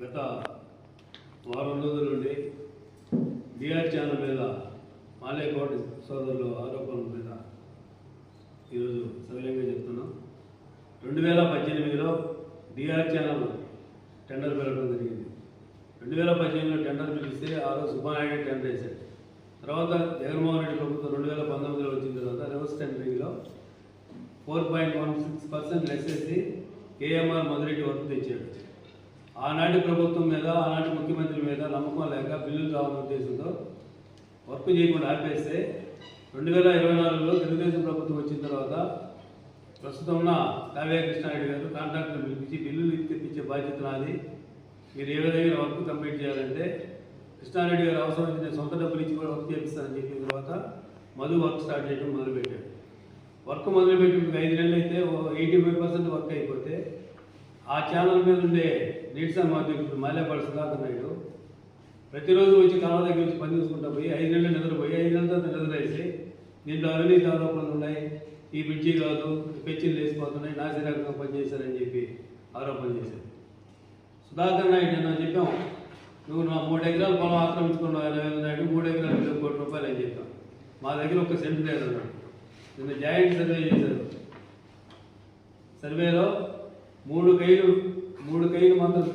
గత వారం రోజుల నుండి డిఆర్ ఛానల్ మీద మాలేకోట సోదరులు ఆరోపణల మీద ఈరోజు సవిలంగా చెప్తున్నాం. రెండు వేల పద్దెనిమిదిలో డిఆర్ ఛానల్ టెండర్ పిలవడం జరిగింది. రెండు వేల పద్దెనిమిదిలో టెండర్ పిలిస్తే ఆ రోజు సుబ్బానాయుడు టెండర్ వేశాడు. తర్వాత జగన్మోహన్ రెడ్డి ప్రభుత్వం రెండు వేల పంతొమ్మిదిలో వచ్చిన తర్వాత reverse టెండరింగ్లో four point one six percent లెక్సేసి KMR Madhureddy వరకు తెచ్చాడు. ఆనాటి ప్రభుత్వం మీద ఆనాటి ముఖ్యమంత్రి మీద నమ్మకం లేక బిల్లులు రావాలనే ఉద్దేశంతో వర్క్ చేయకుండా ఆపేస్తే రెండు వేల ఇరవై నాలుగులో తెలుగుదేశం ప్రభుత్వం వచ్చిన తర్వాత ప్రస్తుతం ఉన్న కావ్య కృష్ణారెడ్డి గారు కాంట్రాక్టర్ పిలిపించి బిల్లులు తెప్పించే బాధ్యత నాది. మీరు ఏ విధంగా వర్క్ కంప్లీట్ చేయాలంటే కృష్ణారెడ్డి గారు అవసరం అయితే నేను సొంత డబ్బులు ఇచ్చి కూడా వర్క్ చేపిస్తానని చెప్పిన తర్వాత మధు వర్క్ స్టార్ట్ చేయడం మొదలుపెట్టాడు. వర్క్ మొదలుపెట్టి ఐదు నెలలు అయితే ఎయిటీ ఫైవ్ పర్సెంట్ వర్క్ అయిపోతే ఆ ఛానల్ మీద ఉండే నీడ్స్ అధ్యక్షుడు మాధ్యమికుడు సుధాకర్ నాయుడు ప్రతిరోజు వచ్చి కాలువ దగ్గర వచ్చి పని చూసుకుంటా పోయి ఐదు నెలలు నిద్రపోయి ఐదు నెలల తర్వాత నిద్రేసి దీంట్లో అవినీతి ఆరోపణలు ఉన్నాయి. ఈ బ్రిడ్జి కాదు పెచ్చిలు లేసిపోతున్నాయి నాసిరకంగా పనిచేశారని చెప్పి ఆరోపణ చేశారు. సుధాకర్ నాయుడు నేను చెప్పాం నువ్వు నా మూడు ఎకరాలు పొలం ఆక్రమించుకున్నావు ఇరవై వేల నాయుడు మూడు ఎకరాలు ఇరవై కోటి రూపాయలు అని చెప్పాం. మా దగ్గర ఒక సెంట్ లేదు అన్నాడు నిన్న జాయింట్ సర్వే చేశారు. సర్వేలో మూడు కైలు మూడు కైలు మాత్రం